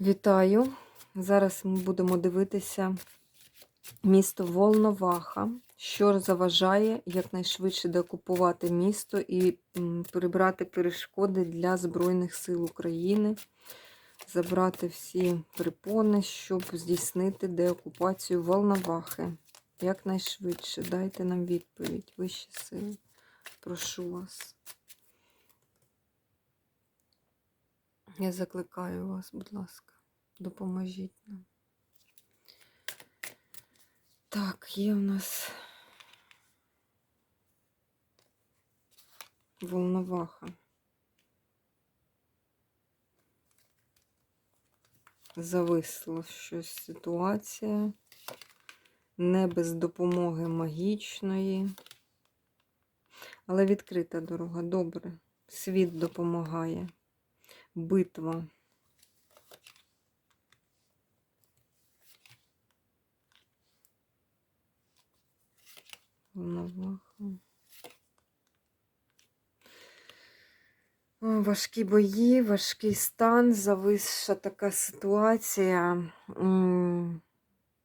Вітаю! Зараз ми будемо дивитися місто Волноваха, що заважає якнайшвидше деокупувати місто і прибрати перешкоди для Збройних сил України, забрати всі припони, щоб здійснити деокупацію Волновахи. Якнайшвидше. Дайте нам відповідь, вищі сили. Прошу вас. Я закликаю вас, будь ласка, допоможіть нам. Так, є в нас волноваха. Зависло щось ситуація. Не без допомоги магічної. Але відкрита дорога. Добре. Світ допомагає битва. Важкі бої, важкий стан, зависша така ситуація.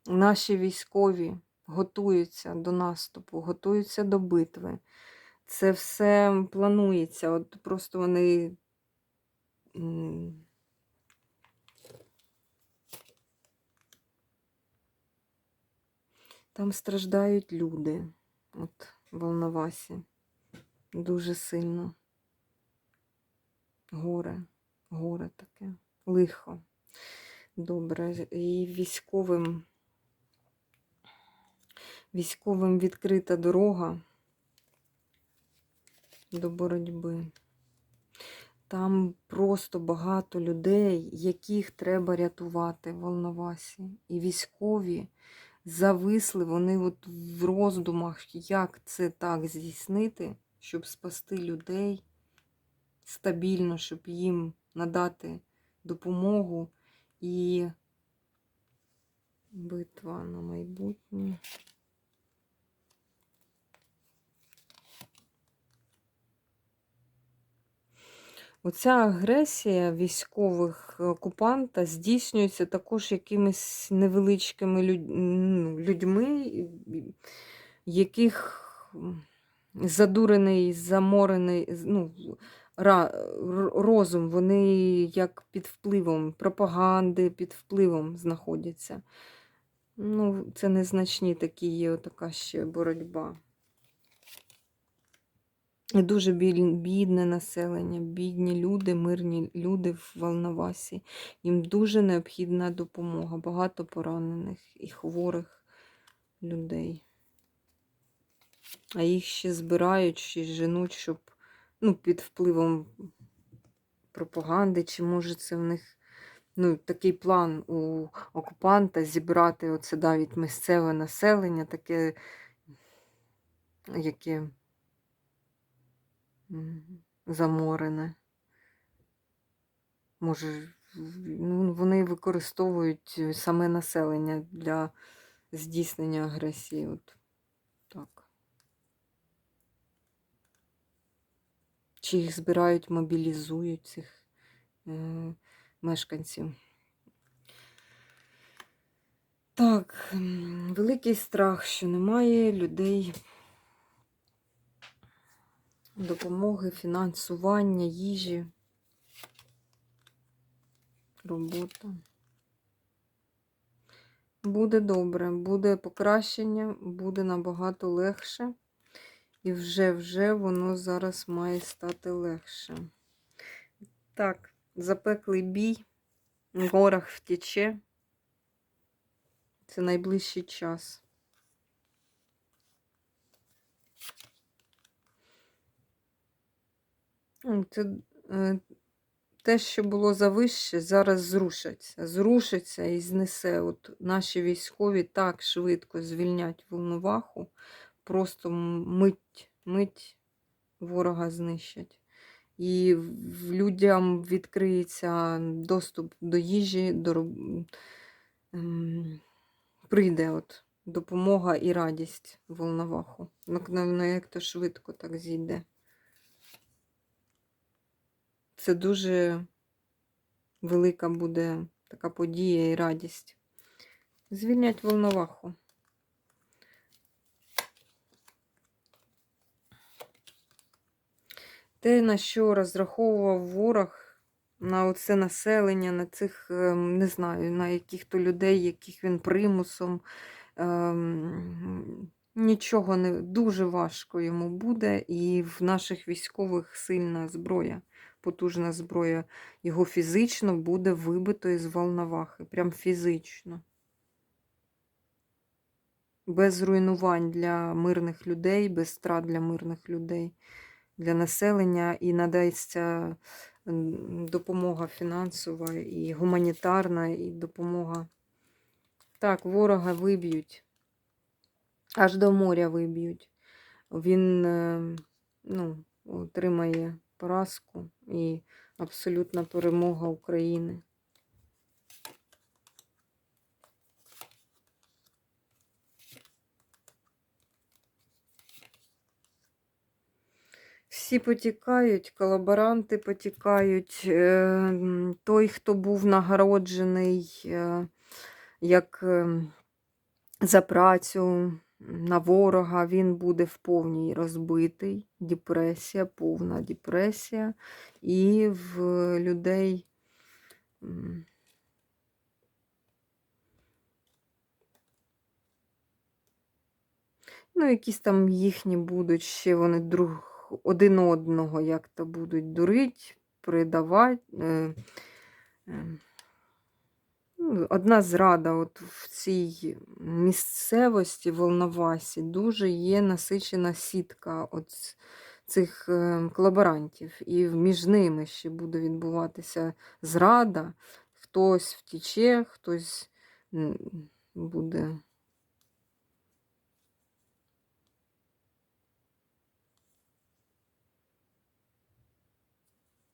Наші військові готуються до наступу, готуються до битви. Це все планується. От просто вони. Там страждають люди. От Волновасі. Дуже сильно. Горе, горе таке, лихо. Добре. І військовим, військовим відкрита дорога до боротьби. Там просто багато людей, яких треба рятувати в Волновасі. І військові зависли, вони от в роздумах, як це так здійснити, щоб спасти людей стабільно, щоб їм надати допомогу і битва на майбутнє. Оця агресія військових окупанта здійснюється також якимись невеличкими людьми, яких задурений, заморений ну, розум, вони як під впливом пропаганди, під впливом знаходяться. Ну, це незначні такі є така ще боротьба. І Дуже бідне населення, бідні люди, мирні люди в Волновасі. Їм дуже необхідна допомога. Багато поранених і хворих людей. А їх ще збирають, ще женуть, щоб ну, під впливом пропаганди, чи може це в них ну, такий план у окупанта зібрати оце навіть місцеве населення, таке, яке заморене. Може, ну, вони використовують е, саме населення для здійснення агресії. От так. Чи їх збирають, мобілізують цих е, мешканців. Так, великий страх, що немає людей допомоги, фінансування, їжі, робота. Буде добре, буде покращення, буде набагато легше. І вже-вже воно зараз має стати легше. Так, запеклий бій, горах втече. Це найближчий час. Це е, те, що було завище, зараз зрушиться. Зрушиться і знесе. От наші військові так швидко звільнять Волноваху, просто мить, мить ворога знищать. І людям відкриється доступ до їжі, до ем, прийде от допомога і радість Волноваху. Ну, ну, як то швидко так зійде. Це дуже велика буде така подія і радість. Звільнять волноваху. Те, на що розраховував ворог, на оце населення, на цих, ем, не знаю, на яких-то людей, яких він примусом. ем, Нічого не дуже важко йому буде, і в наших військових сильна зброя, потужна зброя. Його фізично буде вибито із волновахи. Прям фізично. Без руйнувань для мирних людей, без страт для мирних людей, для населення і надасться допомога фінансова, і гуманітарна, і допомога. Так, ворога виб'ють. Аж до моря виб'ють. Він е, ну, отримає поразку і абсолютна перемога України. Всі потікають, колаборанти потікають. е, Той, хто був нагороджений е, як е, за працю на ворога, він буде в повній розбитий. Депресія, повна депресія. І в людей. Ну, якісь там їхні будуть ще вони друг один одного як-то будуть дурить, придавати. Е, е, одна зрада от в цій місцевості Волновасі дуже є насичена сітка от цих е, колаборантів. І між ними ще буде відбуватися зрада. Хтось втіче, хтось буде.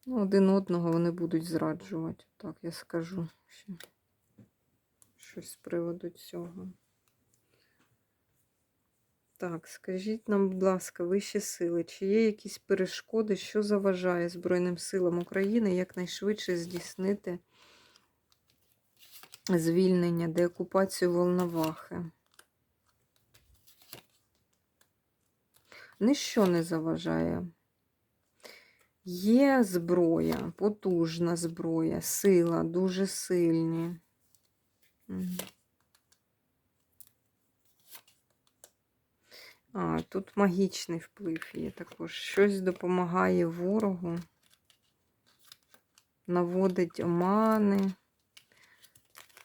Ну, один одного вони будуть зраджувати. Так, я скажу ще щось з приводу цього. Так, скажіть нам, будь ласка, вищі сили, чи є якісь перешкоди, що заважає Збройним силам України якнайшвидше здійснити звільнення, деокупацію Волновахи? Ніщо не заважає. Є зброя, потужна зброя, сила, дуже сильні. А, тут магічний вплив є також. Щось допомагає ворогу, наводить омани.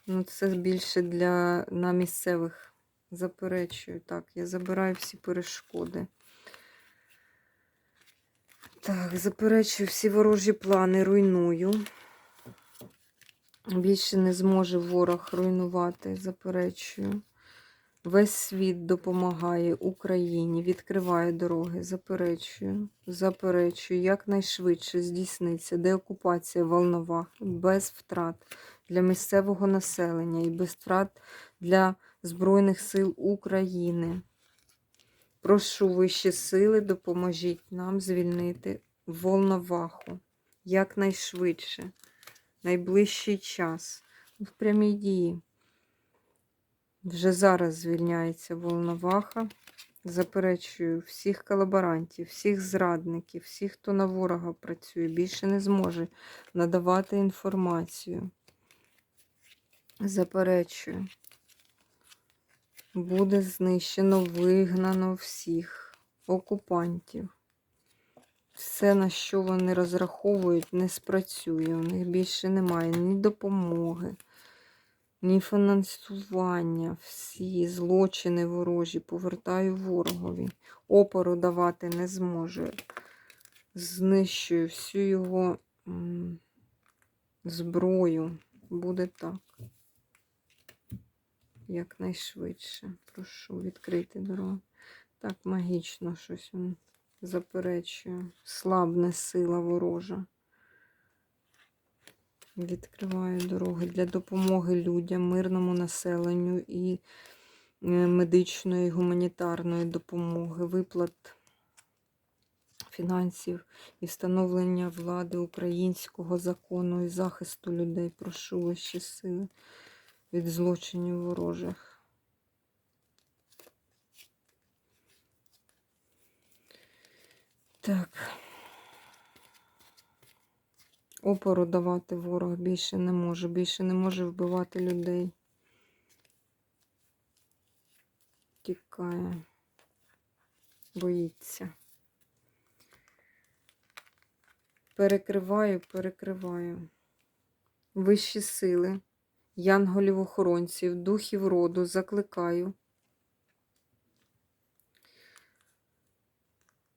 Ну, це більше для на місцевих заперечую. Так, я забираю всі перешкоди. Так, заперечую всі ворожі плани, руйную. Більше не зможе ворог руйнувати, заперечую. Весь світ допомагає Україні, відкриває дороги, заперечую, заперечую, якнайшвидше здійсниться деокупація Волновах без втрат для місцевого населення і без втрат для Збройних сил України. Прошу вищі сили, допоможіть нам звільнити Волноваху якнайшвидше, найближчий час, в прямій дії. Вже зараз звільняється Волноваха. Заперечую всіх колаборантів, всіх зрадників, всіх, хто на ворога працює, більше не зможе надавати інформацію. Заперечую. Буде знищено, вигнано всіх окупантів. Все, на що вони розраховують, не спрацює. У них більше немає ні допомоги ні фінансування, всі злочини ворожі повертаю ворогові. Опору давати не зможе. Знищую всю його зброю. Буде так. Якнайшвидше. Прошу відкрити дорогу. Так, магічно щось заперечує. Слабне сила ворожа. Відкриваю дороги для допомоги людям, мирному населенню і е, медичної, гуманітарної допомоги, виплат фінансів і встановлення влади українського закону і захисту людей. Прошу вищі сили від злочинів ворожих. Так. Опору давати ворог більше не може, більше не може вбивати людей. Тікає, боїться. Перекриваю, перекриваю. Вищі сили, янголів-охоронців, духів роду закликаю.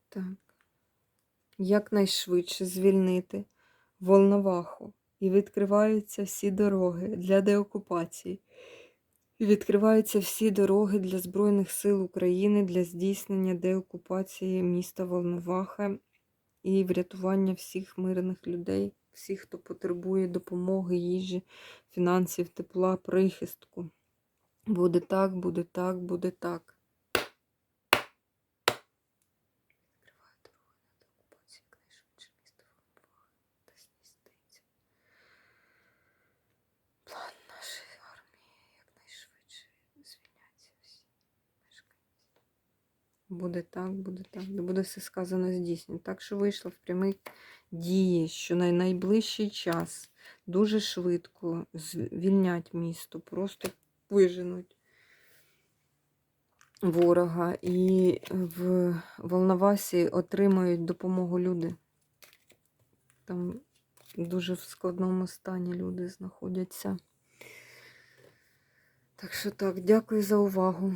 Так. Якнайшвидше звільнити Волноваху. І відкриваються всі дороги для деокупації. І відкриваються всі дороги для Збройних сил України для здійснення деокупації міста Волноваха і врятування всіх мирних людей, всіх, хто потребує допомоги, їжі, фінансів, тепла, прихистку. Буде так, буде так, буде так. Відкриваю дороги на деокупацію якнайшвидше міста Волноваха та здійсниться. План нашої армії якнайшвидше звільняться всі мешканці. Буде так, буде так. Буде все сказано здійснено. Так що вийшло в прямі дії, що на найближчий час дуже швидко звільнять місто, просто виженуть ворога. І в Волновасі отримають допомогу люди. Там дуже в складному стані люди знаходяться. Так що так, дякую за увагу.